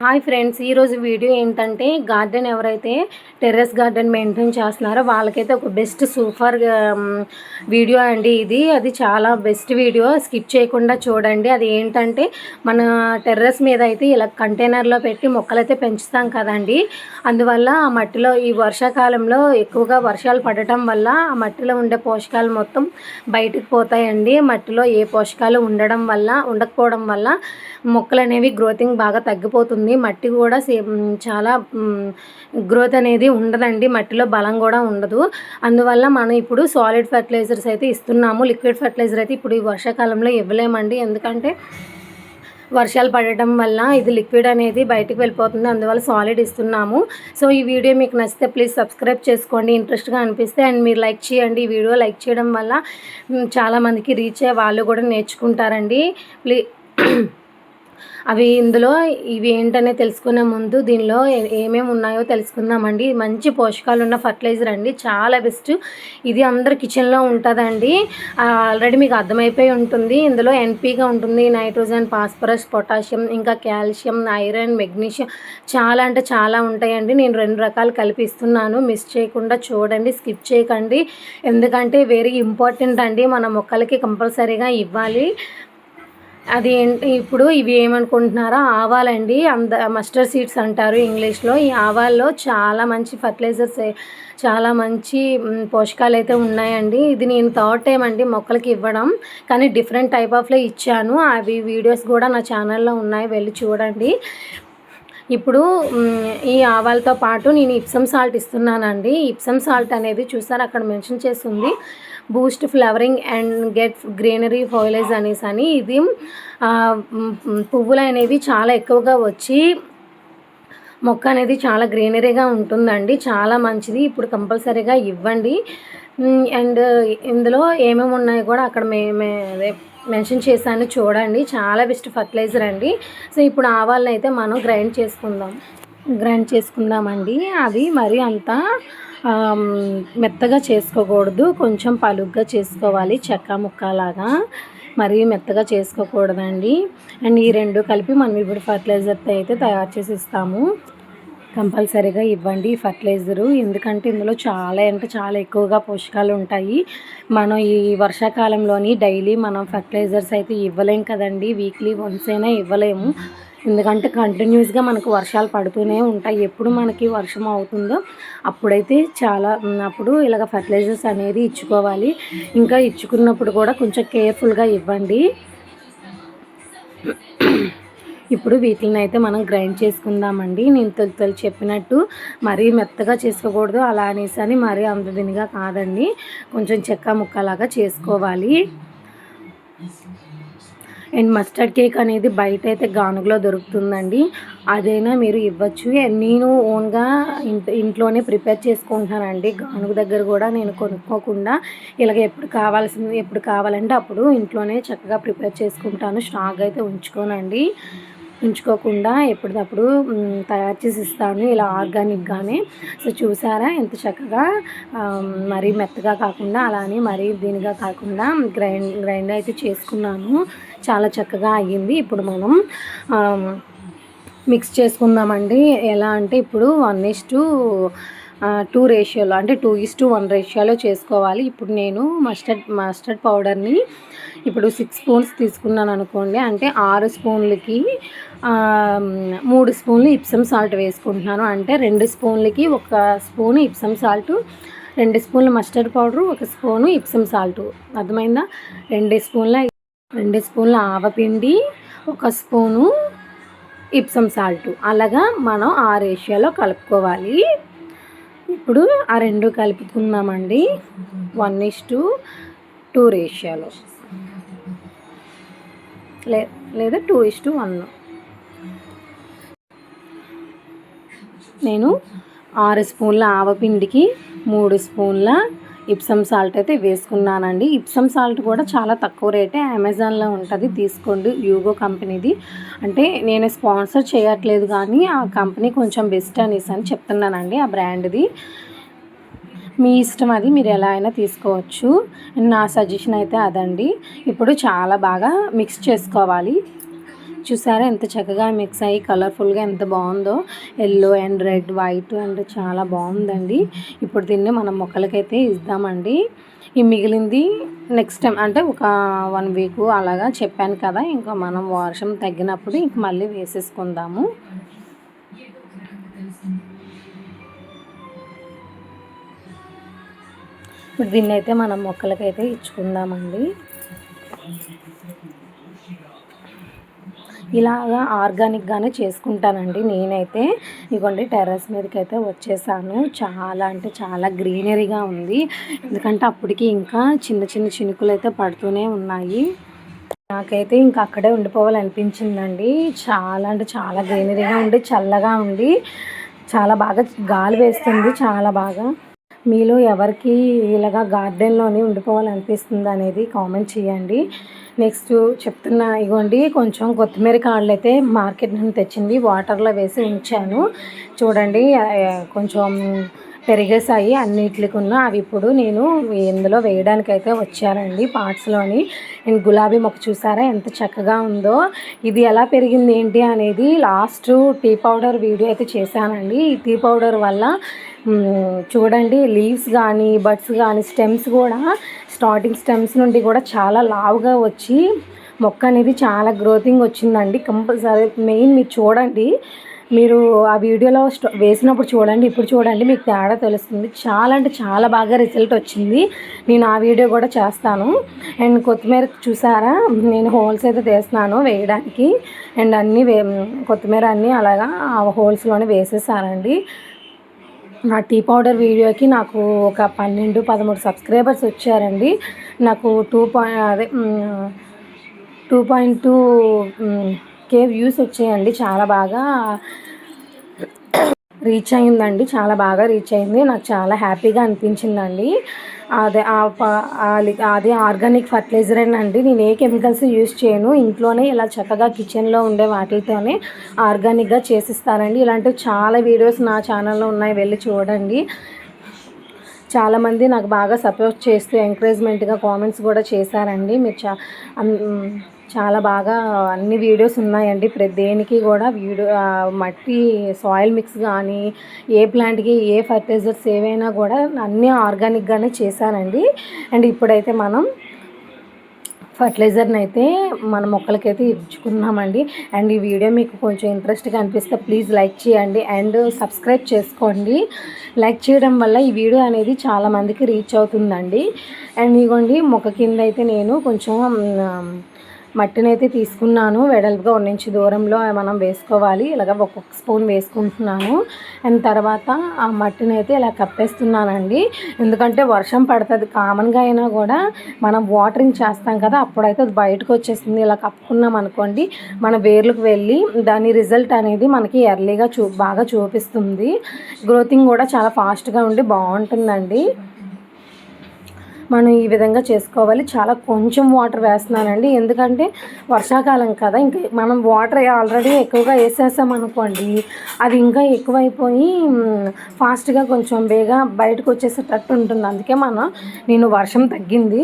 Hi friends ఈరోజు video ఏంటంటే garden ఎవరైతే టెర్రస్ గార్డెన్ మెయింటైన్ చేస్తున్నారో వాళ్ళకైతే ఒక బెస్ట్ సూపర్ వీడియో అండి ఇది. అది చాలా బెస్ట్ వీడియో. స్కిప్ చేయకుండా చూడండి. అది ఏంటంటే మన టెర్రస్ మీద అయితే ఇలా కంటైనర్లో పెట్టి మొక్కలైతే పెంచుతాం కదండి. అందువల్ల ఆ మట్టిలో ఈ వర్షాకాలంలో ఎక్కువగా వర్షాలు పడటం వల్ల ఆ మట్టిలో ఉండే పోషకాలు మొత్తం బయటకు పోతాయండి. మట్టిలో ఏ పోషకాలు ఉండడం వల్ల ఉండకపోవడం వల్ల మొక్కలు అనేవి గ్రోతింగ్ బాగా తగ్గిపోతుంది. మట్టి కూడా సేమ్ చాలా గ్రోత్ అనేది ఉండదండి. మట్టిలో బలం కూడా ఉండదు. అందువల్ల మనం ఇప్పుడు సాలిడ్ ఫర్టిలైజర్స్ అయితే ఇస్తున్నాము. లిక్విడ్ ఫర్టిలైజర్ అయితే ఇప్పుడు ఈ వర్షాకాలంలో ఇవ్వలేమండి. ఎందుకంటే వర్షాలు పడటం వల్ల ఇది లిక్విడ్ అనేది బయటకు వెళ్ళిపోతుంది. అందువల్ల సాలిడ్ ఇస్తున్నాము. సో ఈ వీడియో మీకు నచ్చితే ప్లీజ్ సబ్స్క్రైబ్ చేసుకోండి. ఇంట్రెస్ట్గా అనిపిస్తే అండ్ మీరు లైక్ చేయండి. ఈ వీడియో లైక్ చేయడం వల్ల చాలామందికి రీచ్ అయ్యే వాళ్ళు కూడా నేర్చుకుంటారండి. ప్లీ అవి ఇందులో ఇవి ఏంటనే తెలుసుకునే ముందు దీనిలో ఏ- ఏమేమి ఉన్నాయో తెలుసుకుందామండి. మంచి పోషకాలు ఉన్న ఫర్టిలైజర్ అండి. చాలా బెస్ట్. ఇది అందరి కిచెన్లో ఉంటుందండి. ఆల్రెడీ మీకు అర్థమైపోయి ఉంటుంది. ఇందులో ఎన్పీగా ఉంటుంది నైట్రోజన్ ఫాస్ఫరస్ పొటాషియం ఇంకా కాల్షియం ఐరన్ మెగ్నీషియం చాలా అంటే చాలా ఉంటాయండి. నేను రెండు రకాలు కలిపిస్తున్నాను. మిస్ చేయకుండా చూడండి. స్కిప్ చేయకండి. ఎందుకంటే వెరీ ఇంపార్టెంట్ అండి. మన మొక్కలకి కంపల్సరీగా ఇవ్వాలి. అది ఏంటి ఇప్పుడు ఇవి ఏమనుకుంటున్నారో? ఆవాలండి. అంద మస్టర్డ్ సీడ్స్ అంటారు ఇంగ్లీష్లో. ఈ ఆవాల్లో చాలా మంచి ఫర్టిలైజర్స్ చాలా మంచి పోషకాలు అయితే ఉన్నాయండి. ఇది నేను థర్డ్ టైం అండి మొక్కలకి ఇవ్వడం. కానీ డిఫరెంట్ టైప్ ఆఫ్లో ఇచ్చాను. అవి వీడియోస్ కూడా నా ఛానల్లో ఉన్నాయి. వెళ్ళి చూడండి. ఇప్పుడు ఈ ఆవాలతో పాటు నేను ఇప్సమ్ సాల్ట్ ఇస్తున్నానండి. ఇప్సమ్ సాల్ట్ అనేది చూసారు? అక్కడ మెన్షన్ చేసి ఉంది. Boost flowering and get greenery foliage అనేసి అని ఇది పువ్వులు అనేవి చాలా ఎక్కువగా వచ్చి మొక్క అనేది చాలా గ్రీనరీగా ఉంటుందండి. చాలా మంచిది. ఇప్పుడు కంపల్సరీగా ఇవ్వండి. అండ్ ఇందులో ఏమేమి ఉన్నాయో కూడా అక్కడ మే అదే మెన్షన్ చేశాను చూడండి. చాలా బెస్ట్ ఫర్టిలైజర్ అండి. సో ఇప్పుడు ఆవాలని అయితే మనం గ్రైండ్ చేసుకుందాం. గ్రైండ్ చేసుకుందామండి. అది మరి అంత మెత్తగా చేసుకోకూడదు. కొంచెం పలుగ్గా చేసుకోవాలి చెక్క ముక్కలాగా. మరీ మెత్తగా చేసుకోకూడదండి. అండ్ ఈ రెండు కలిపి మనం ఇప్పుడు ఫర్టిలైజర్తో అయితే తయారు చేసి ఇస్తాము. కంపల్సరీగా ఇవ్వండి ఈ ఫర్టిలైజరు ఎందుకంటే ఇందులో చాలా అంటే చాలా ఎక్కువగా పోషకాలు ఉంటాయి. మనం ఈ వర్షాకాలంలోని డైలీ మనం ఫర్టిలైజర్స్ అయితే ఇవ్వలేం కదండి. వీక్లీ వన్స్ అయినా ఇవ్వలేము. ఎందుకంటే కంటిన్యూస్గా మనకు వర్షాలు పడుతూనే ఉంటాయి. ఎప్పుడు మనకి వర్షం అవుతుందో అప్పుడైతే చాలా అప్పుడు ఇలాగ ఫర్టిలైజర్స్ అనేది ఇచ్చుకోవాలి. ఇంకా ఇచ్చుకున్నప్పుడు కూడా కొంచెం కేర్ఫుల్గా ఇవ్వండి. ఇప్పుడు వీటిని అయితే మనం గ్రైండ్ చేసుకుందామండి. నేను తొలి తొలి చెప్పినట్టు మరీ మెత్తగా చేసుకోకూడదు. అలా అనేసి అని మరీ అంత దినిగా కాదండి. కొంచెం చెక్క ముక్కలాగా చేసుకోవాలి. అండ్ మస్టర్డ్ కేక్ అనేది బయట అయితే గానుగలో దొరుకుతుందండి. అదైనా మీరు ఇవ్వచ్చు. నేను ఓన్గా ఇంట్ ఇంట్లోనే ప్రిపేర్ చేసుకుంటానండి గానుగ దగ్గర కూడా నేను కొనుక్కోకుండా ఇలాగ ఎప్పుడు కావాల్సింది ఎప్పుడు కావాలంటే అప్పుడు ఇంట్లోనే చక్కగా ప్రిపేర్ చేసుకుంటాను. స్టాక్ అయితే ఉంచుకోనండి. ఉంచుకోకుండా ఎప్పటికప్పుడు తయారు చేసి ఇస్తాను. ఇలా ఆర్గానిక్గానే. సో చూసారా ఎంత చక్కగా మరీ మెత్తగా కాకుండా అలానే మరీ దీనిగా కాకుండా గ్రైండ్ గ్రైండ్ అయితే చేసుకున్నాను. చాలా చక్కగా అయ్యింది. ఇప్పుడు మనం మిక్స్ చేసుకుందామండి. ఎలా అంటే ఇప్పుడు వన్ ఇస్ టు టూ రేషియోలో అంటే టూ ఇస్ టు వన్ రేషియోలో చేసుకోవాలి. ఇప్పుడు నేను మస్టర్డ్ మస్టర్డ్ పౌడర్ని ఇప్పుడు సిక్స్ స్పూన్స్ తీసుకున్నాను అనుకోండి. అంటే ఆరు స్పూన్లకి మూడు స్పూన్లు ఇప్సమ్ సాల్ట్ వేసుకుంటున్నాను. అంటే రెండు స్పూన్లకి ఒక స్పూన్ ఇప్సమ్ సాల్ట్ రెండు స్పూన్లు మస్టర్డ్ పౌడరు ఒక స్పూను ఇప్సమ్ సాల్ట్. అర్థమైందా? రెండు స్పూన్ల రెండు స్పూన్ల ఆవపిండి ఒక స్పూను ఇప్సమ్ సాల్ట్. అలాగా మనం ఆ రేషియోలో కలుపుకోవాలి. ఇప్పుడు ఆ రెండు కలుపుకుందామండి. వన్ ఇస్ టు టూ రేషియోలో లే లేదా టూ ఇస్ టు వన్. నేను ఆరు స్పూన్ల ఆవపిండికి మూడు స్పూన్ల ఇప్సమ్ సాల్ట్ అయితే వేసుకున్నానండి. ఇప్సమ్ సాల్ట్ కూడా చాలా తక్కువ రేటే అమెజాన్లో ఉంటుంది. తీసుకోండి. యూగో కంపెనీది. అంటే నేను స్పాన్సర్ చేయట్లేదు కానీ ఆ కంపెనీ కొంచెం బెస్ట్ అనేసి అని చెప్తున్నానండి ఆ బ్రాండ్ది. మీ ఇష్టం అది మీరు ఎలా అయినా తీసుకోవచ్చు. నా సజెషన్ అయితే అదండి. ఇప్పుడు చాలా బాగా మిక్స్ చేసుకోవాలి. చూసారా? ఎంత చక్కగా మిక్స్ అయ్యి కలర్ఫుల్గా ఎంత బాగుందో. Yellow and red white and చాలా బాగుందండి. ఇప్పుడు దీన్ని మనం మొక్కలకైతే ఇద్దామండి. ఈ మిగిలింది నెక్స్ట్ టైం అంటే ఒక వన్ వీక్ అలాగా చెప్పాను కదా ఇంకా మనం వర్షం తగ్గినప్పుడు ఇంక మళ్ళీ వేసేసుకుందాము. ఇప్పుడు దీన్ని అయితే మనం మొక్కలకైతే ఇచ్చుకుందామండి. ఇలాగా ఆర్గానిక్గానే చేసుకుంటానండి. నేనైతే ఇదిగోండి టెర్రస్ మీదకి అయితే వచ్చేసాను. చాలా అంటే చాలా గ్రీనరీగా ఉంది. ఎందుకంటే అప్పటికి ఇంకా చిన్న చిన్న చినుకులు అయితే పడుతూనే ఉన్నాయి. నాకైతే ఇంకా అక్కడే ఉండిపోవాలనిపించిందండి. చాలా అంటే చాలా గ్రీనరీగా ఉండి చల్లగా ఉండి చాలా బాగా గాలి వేస్తుంది చాలా బాగా. మీలో ఎవరికి ఇలాగా గార్డెన్లోనే ఉండిపోవాలనిపిస్తుంది అనేది కామెంట్ చేయండి. నెక్స్ట్ చెప్తున్నా ఇగోండి కొంచెం కొత్తిమీర కాళ్ళు అయితే మార్కెట్ నుండి తెచ్చింది వాటర్లో వేసి ఉంచాను. చూడండి కొంచెం పెరిగేసాయి అన్నిటికి అవి ఇప్పుడు నేను ఇందులో వేయడానికి అయితే వచ్చానండి పార్ట్స్లోని. నేను గులాబీ మొక్క చూసారా ఎంత చక్కగా ఉందో. ఇది ఎలా పెరిగింది ఏంటి అనేది లాస్ట్ టీ పౌడర్ వీడియో అయితే చేశానండి. ఈ టీ పౌడర్ వల్ల చూడండి లీవ్స్ కానీ బడ్స్ కానీ స్టెమ్స్ కూడా స్టార్టింగ్ స్టెమ్స్ నుండి కూడా చాలా లావుగా వచ్చి మొక్క అనేది చాలా గ్రోతింగ్ వచ్చిందండి. కంపల్సరీ మెయిన్ మీరు చూడండి. మీరు ఆ వీడియోలో వేసినప్పుడు చూడండి ఇప్పుడు చూడండి మీకు తేడా తెలుస్తుంది. చాలా అంటే చాలా బాగా రిజల్ట్ వచ్చింది. నేను ఆ వీడియో కూడా చేస్తాను. అండ్ కొత్తిమీర చూసారా? నేను హోల్స్ అయితే తీస్తున్నాను వేయడానికి. అండ్ అన్నీ వే కొత్తిమీర అన్నీ అలాగా ఆ హోల్స్లోనే వేసేసానండి. నా టీ పౌడర్ వీడియోకి నాకు ఒక పన్నెండు పదమూడు సబ్స్క్రైబర్స్ వచ్చారండి. నాకు టూ పాయింట్ అదే two point two K views వచ్చాయండి. చాలా బాగా రీచ్ అయిందండి. చాలా బాగా రీచ్ అయింది. నాకు చాలా హ్యాపీగా అనిపించిందండి. అదే అది ఆర్గానిక్ ఫర్టిలైజర్ అండి. నేను ఏ కెమికల్స్ యూజ్ చేయను. ఇంట్లోనే ఇలా చక్కగా కిచెన్లో ఉండే వాటితోనే ఆర్గానిక్గా చేసిస్తారండి. ఇలాంటివి చాలా వీడియోస్ నా ఛానల్లో ఉన్నాయి. వెళ్ళి చూడండి. చాలామంది నాకు బాగా సపోర్ట్ చేస్తూ ఎంకరేజ్మెంట్గా కామెంట్స్ కూడా చేశారండి. మీరు చా చాలా బాగా అన్ని వీడియోస్ ఉన్నాయండి. ప్రతి దేనికి కూడా వీడియో మట్టి సాయిల్ మిక్స్ కానీ ఏ ప్లాంట్కి ఏ ఫర్టిలైజర్స్ ఏవైనా కూడా అన్నీ ఆర్గానిక్గానే చేశానండి. అండ్ ఇప్పుడైతే మనం ఫర్టిలైజర్ని అయితే మన మొక్కలకైతే ఇచ్చుకున్నామండి. అండ్ ఈ వీడియో మీకు కొంచెం ఇంట్రెస్ట్గా అనిపిస్తే ప్లీజ్ లైక్ చేయండి. అండ్ సబ్స్క్రైబ్ చేసుకోండి. లైక్ చేయడం వల్ల ఈ వీడియో అనేది చాలామందికి రీచ్ అవుతుందండి. అండ్ ఇగోండి మొక్క కింద అయితే నేను కొంచెం మట్టిని అయితే తీసుకున్నాను. వెడల్పుగా నుంచి దూరంలో మనం వేసుకోవాలి. ఇలాగ ఒక్కొక్క స్పూన్ వేసుకుంటున్నాను. అండ్ తర్వాత ఆ మట్టిని అయితే ఇలా కప్పేస్తున్నానండి. ఎందుకంటే వర్షం పడుతుంది. కామన్గా అయినా కూడా మనం వాటరింగ్ చేస్తాం కదా అప్పుడైతే అది బయటకు వచ్చేస్తుంది ఇలా కప్పుకున్నాం అనుకోండి మన వేర్లకు వెళ్ళి దాని రిజల్ట్ అనేది మనకి ఎర్లీగా చూ బాగా చూపిస్తుంది. గ్రోతింగ్ కూడా చాలా ఫాస్ట్గా ఉండి బాగుంటుందండి. మనం ఈ విధంగా చేసుకోవాలి. చాలా కొంచెం వాటర్ వేస్తున్నానండి. ఎందుకంటే వర్షాకాలం కదా ఇంకా మనం వాటర్ ఆల్రెడీ ఎక్కువగా వేసేసాం అనుకోండి అది ఇంకా ఎక్కువైపోయి ఫాస్ట్గా కొంచెం బేగా బయటకు వచ్చేసేటట్టు ఉంటుంది. అందుకే మనం నేను వర్షం తగ్గింది.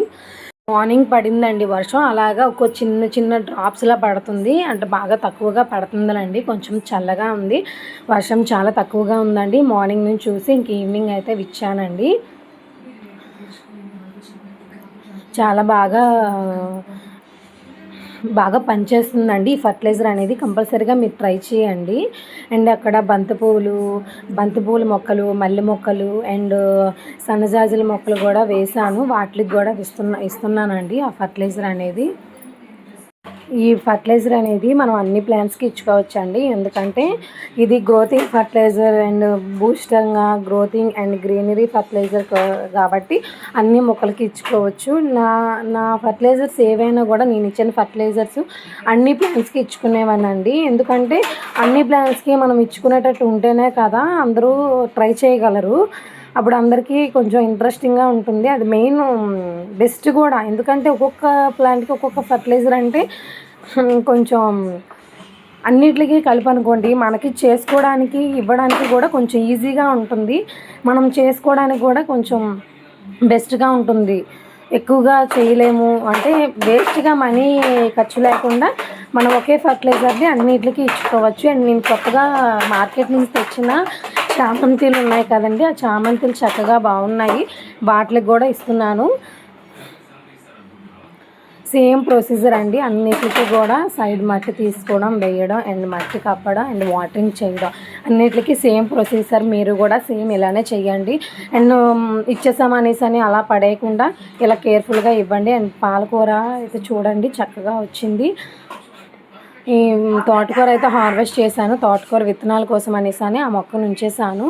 మార్నింగ్ పడిందండి వర్షం. అలాగా ఒక చిన్న చిన్న డ్రాప్స్లా పడుతుంది. అంటే బాగా తక్కువగా పడుతుందండి కొంచెం చల్లగా ఉంది. వర్షం చాలా తక్కువగా ఉందండి. మార్నింగ్ నుంచి చూసి ఇంక ఈవినింగ్ అయితే విచ్చానండి. చాలా బాగా బాగా పనిచేస్తుందండి. ఈ ఫర్టిలైజర్ అనేది కంపల్సరీగా మీరు ట్రై చేయండి. అండ్ అక్కడ బంతిపూలు బంతిపూల మొక్కలు మల్లె మొక్కలు అండ్ సన్నజాజుల మొక్కలు కూడా వేసాను. వాటికి కూడా ఇస్తున్నా ఇస్తున్నానండి ఆ ఫర్టిలైజర్ అనేది. ఈ ఫర్టిలైజర్ అనేది మనం అన్ని ప్లాంట్స్కి ఇచ్చుకోవచ్చు అండి ఎందుకంటే ఇది గ్రోతింగ్ ఫర్టిలైజర్ అండ్ బూస్టర్గా గ్రోతింగ్ అండ్ గ్రీనరీ ఫర్టిలైజర్ కాబట్టి అన్ని మొక్కలకి ఇచ్చుకోవచ్చు. నా నా ఫర్టిలైజర్స్ ఏవైనా కూడా నేను ఇచ్చిన ఫర్టిలైజర్స్ అన్ని ప్లాంట్స్కి ఇచ్చుకునేవానండి. ఎందుకంటే అన్ని ప్లాంట్స్కి మనం ఇచ్చుకునేటట్టు ఉంటేనే కదా అందరూ ట్రై చేయగలరు. అప్పుడు అందరికీ కొంచెం ఇంట్రెస్టింగ్గా ఉంటుంది. అది మెయిన్ బెస్ట్ కూడా. ఎందుకంటే ఒక్కొక్క ప్లాంట్కి ఒక్కొక్క ఫర్టిలైజర్ అంటే కొంచెం అన్నిటికీ కలిపి అనుకోండి మనకి చేసుకోవడానికి ఇవ్వడానికి కూడా కొంచెం ఈజీగా ఉంటుంది. మనం చేసుకోవడానికి కూడా కొంచెం బెస్ట్గా ఉంటుంది. ఎక్కువగా చేయలేము. అంటే వేస్ట్గా మనీ ఖర్చు లేకుండా మనం ఒకే ఫర్టిలైజర్ని అన్నిటికీ ఇచ్చుకోవచ్చు. అండ్ నేను కొత్తగా మార్కెట్ నుంచి తెచ్చిన చామంతిలు ఉన్నాయి కదండి. ఆ చామంతిలు చక్కగా బాగున్నాయి. బాటిల్కి కూడా ఇస్తున్నాను. సేమ్ ప్రొసీజర్ అండి. అన్నిటికీ కూడా సైడ్ మట్టి తీసుకోవడం వేయడం అండ్ మట్టి కప్పడం అండ్ వాటరింగ్ చేయడం. అన్నిటికీ సేమ్ ప్రొసీజర్. మీరు కూడా సేమ్ ఇలానే చేయండి. అండ్ ఇచ్చేసామనేసి అని అలా పడేయకుండా ఇలా కేర్ఫుల్గా ఇవ్వండి. అండ్ పాలకూర అయితే చూడండి చక్కగా వచ్చింది. ఈ తోటకూర అయితే హార్వెస్ట్ చేశాను. తోటకూర విత్తనాల కోసం అనేసి అని ఆ మొక్కను ఉంచేసాను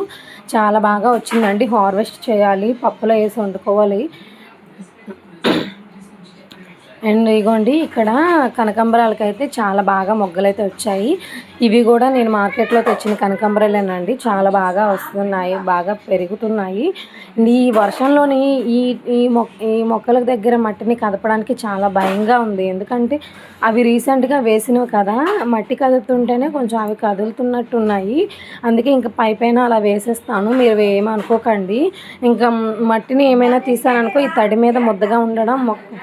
చాలా బాగా వచ్చిందండి. హార్వెస్ట్ చేయాలి. పప్పులో వేసి వండుకోవాలి. అండ్ ఇగోండి ఇక్కడ కనకాంబరాలకైతే చాలా బాగా మొగ్గలు అయితే వచ్చాయి. ఇవి కూడా నేను మార్కెట్లో తెచ్చిన కనకాంబరాలేనండి. చాలా బాగా వస్తున్నాయి బాగా పెరుగుతున్నాయి. ఈ వర్షంలోని ఈ ఈ మొక్క ఈ మొక్కల దగ్గర మట్టిని కదపడానికి చాలా భయంగా ఉంది. ఎందుకంటే అవి రీసెంట్గా వేసినవి కదా మట్టి కదులుతుంటేనే కొంచెం అవి కదులుతున్నట్టు ఉన్నాయి అందుకే ఇంకా పై పైన అలా వేసేస్తాను. మీరు ఏమనుకోకండి. ఇంకా మట్టిని ఏమైనా తీసాననుకో ఈ తడి మీద ముద్దగా ఉండడం మొక్క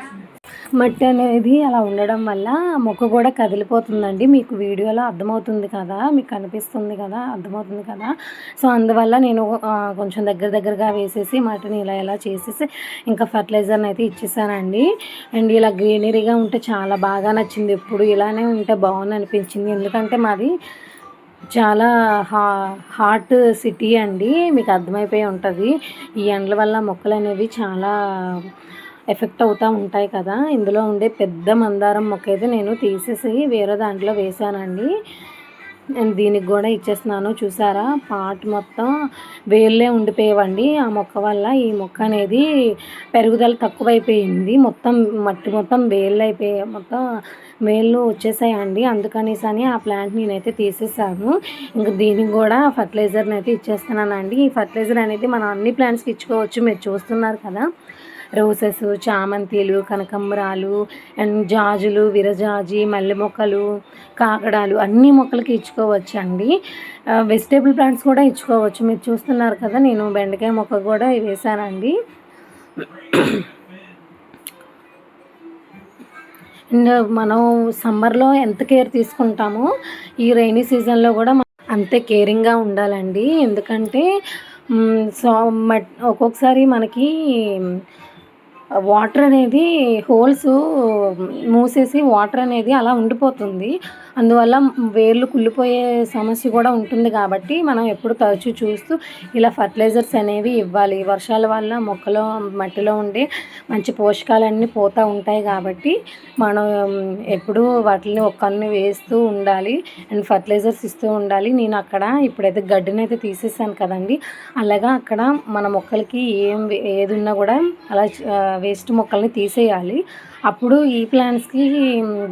మట్టి అనేది అలా ఉండడం వల్ల మొక్క కూడా కదిలిపోతుందండి. మీకు వీడియోలో అర్థమవుతుంది కదా మీకు కనిపిస్తుంది కదా అర్థమవుతుంది కదా. సో అందువల్ల నేను కొంచెం దగ్గర దగ్గరగా వేసేసి మట్టిని ఇలా ఇలా చేసేసి ఇంకా ఫర్టిలైజర్ని అయితే ఇచ్చేసానండి. అండ్ ఇలా గ్రీనరీగా ఉంటే చాలా బాగా నచ్చింది. ఎప్పుడు ఇలానే ఉంటే బాగుంది అనిపించింది. ఎందుకంటే మాది చాలా హా హాట్ సిటీ అండి. మీకు అర్థమైపోయి ఉంటుంది. ఈ ఎండల వల్ల మొక్కలు అనేవి చాలా ఎఫెక్ట్ అవుతూ ఉంటాయి కదా. ఇందులో ఉండే పెద్ద మందారం మొక్క అయితే నేను తీసేసి వేరే దాంట్లో వేసానండి నేను దీనికి కూడా ఇచ్చేస్తున్నాను. చూసారా? పాట్ మొత్తం వేళ్ళే ఉండిపోయేవండి. ఆ మొక్క వల్ల ఈ మొక్క అనేది పెరుగుదల తక్కువైపోయింది. మొత్తం మట్టి మొత్తం వేళ్ళు అయిపోయాయి మొత్తం వేళ్ళు వచ్చేసాయండి. అందుకనేసి అని ఆ ప్లాంట్ నేనైతే తీసేసాను. ఇంకా దీనికి కూడా ఫర్టిలైజర్ని అయితే ఇచ్చేస్తున్నానండి. ఈ ఫర్టిలైజర్ అనేది మనం అన్ని ప్లాంట్స్కి ఇచ్చుకోవచ్చు. మీరు చూస్తున్నారు కదా. రోసెస్ చామంతిలు కనకంబరాలు అండ్ జాజులు విరజాజి మల్లె మొక్కలు కాకడాలు అన్ని మొక్కలకి ఇచ్చుకోవచ్చు అండి వెజిటేబుల్ ప్లాంట్స్ కూడా ఇచ్చుకోవచ్చు. మీరు చూస్తున్నారు కదా నేను బెండకాయ మొక్క కూడా వేసానండి అండ్ మనం సమ్మర్లో ఎంత కేర్ తీసుకుంటామో ఈ రైనీ సీజన్లో కూడా అంతే కేరింగ్గా ఉండాలండి. ఎందుకంటే సో ఒక్కొక్కసారి మనకి వాటర్ అనేది హోల్స్ మూసేసి వాటర్ అనేది అలా ఉండిపోతుంది. అందువల్ల వేర్లు కుళ్ళిపోయే సమస్య కూడా ఉంటుంది కాబట్టి మనం ఎప్పుడు తరచూ చూస్తూ ఇలా ఫర్టిలైజర్స్ అనేవి ఇవ్వాలి. వర్షాల వల్ల మొక్కలో మట్టిలో ఉండే మంచి పోషకాలన్నీ పోతూ ఉంటాయి కాబట్టి మనం ఎప్పుడూ వాటిని ఒక్కరిని వేస్తూ ఉండాలి. అండ్ ఫర్టిలైజర్స్ ఇస్తూ ఉండాలి. నేను అక్కడ ఇప్పుడైతే గడ్డిని అయితే తీసేసాను కదండి. అలాగా అక్కడ మన మొక్కలకి ఏం ఏది ఉన్నా కూడా అలా వేస్ట్ మొక్కల్ని తీసేయాలి. అప్పుడు ఈ ప్లాంట్స్కి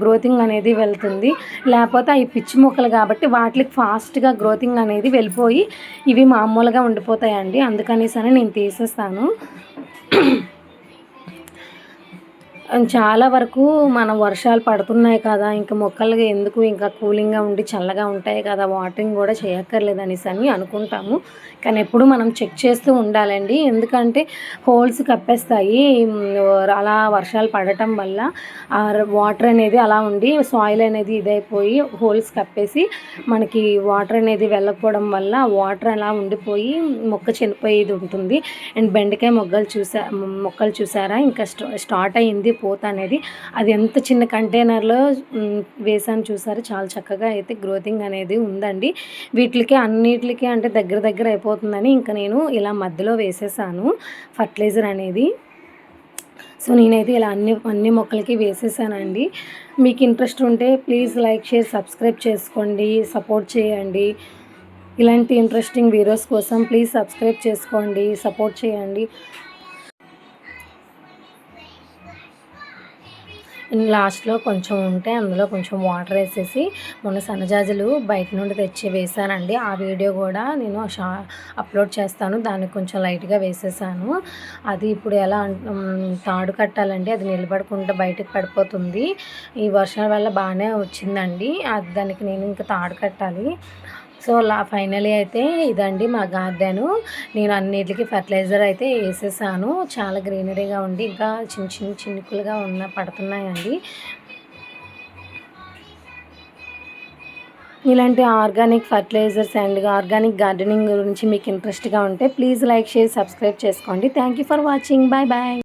గ్రోతింగ్ అనేది వెళ్తుంది. లేకపోతే అవి పిచ్చి మొక్కలు కాబట్టి వాటికి ఫాస్ట్గా గ్రోతింగ్ అనేది వెళ్ళిపోయి ఇవి మామూలుగా ఉండిపోతాయండి. అందుకనేసి నేను తీసేస్తాను. చాలా వరకు మన వర్షాలు పడుతున్నాయి కదా ఇంకా మొక్కలు ఎందుకు ఇంకా కూలింగ్గా ఉండి చల్లగా ఉంటాయి కదా వాటరింగ్ కూడా చేయక్కర్లేదు అనేసి అని అనుకుంటాము. కానీ ఎప్పుడు మనం చెక్ చేస్తూ ఉండాలండి. ఎందుకంటే హోల్స్ కప్పేస్తాయి. అలా వర్షాలు పడటం వల్ల ఆ వాటర్ అనేది అలా ఉండి సాయిల్ అనేది ఇదైపోయి హోల్స్ కప్పేసి మనకి వాటర్ అనేది వెళ్ళకపోవడం వల్ల వాటర్ అలా ఉండిపోయి మొక్క చనిపోయేది ఉంటుంది. అండ్ బెండకాయ మొగ్గలు చూసా మొక్కలు చూసారా? ఇంకా స్టార్ట్ అయ్యింది పోత అనేది. అది ఎంత చిన్న కంటైనర్లో వేసాను చూసారు? చాలా చక్కగా అయితే గ్రోతింగ్ అనేది ఉందండి. వీటికి అన్నిటికి అంటే దగ్గర దగ్గర అయిపోతుందని ఇంకా నేను ఇలా మధ్యలో వేసేసాను. ఫర్టిలైజర్ అనేది. సో నేనైతే ఇలా అన్ని అన్ని మొక్కలకి వేసేసానండి. మీకు ఇంట్రెస్ట్ ఉంటే ప్లీజ్ లైక్ షేర్ సబ్స్క్రైబ్ చేసుకోండి సపోర్ట్ చేయండి. ఇలాంటి ఇంట్రెస్టింగ్ వీడియోస్ కోసం ప్లీజ్ సబ్స్క్రైబ్ చేసుకోండి సపోర్ట్ చేయండి. లాస్ట్లో కొంచెం ఉంటే అందులో కొంచెం వాటర్ వేసేసి మొన్న సన్నజాజులు బయట నుండి తెచ్చి వేసానండి ఆ వీడియో కూడా నేను షా అప్లోడ్ చేస్తాను. దానికి కొంచెం లైట్గా వేసేసాను. అది ఇప్పుడు ఎలా తాడు కట్టాలండి. అది నిలబడకుండా బయటకు పడిపోతుంది. ఈ వర్షం వల్ల బాగానే వచ్చిందండి. అది దానికి నేను ఇంకా తాడు కట్టాలి. సో లా ఫైనలీ అయితే ఇదండి మా గార్డెను. నేను అన్నిటికీ ఫర్టిలైజర్ అయితే వేసేసాను. చాలా గ్రీనరీగా ఉండి ఇంకా చిన్న చిన్న చినుకులుగా ఉన్న పడుతున్నాయండి. ఇలాంటి organic fertilisers and organic gardening గురించి మీకు ఇంట్రెస్ట్గా ఉంటే ప్లీజ్ లైక్ షేర్ సబ్స్క్రైబ్ చేసుకోండి. Thank you for watching. Bye bye.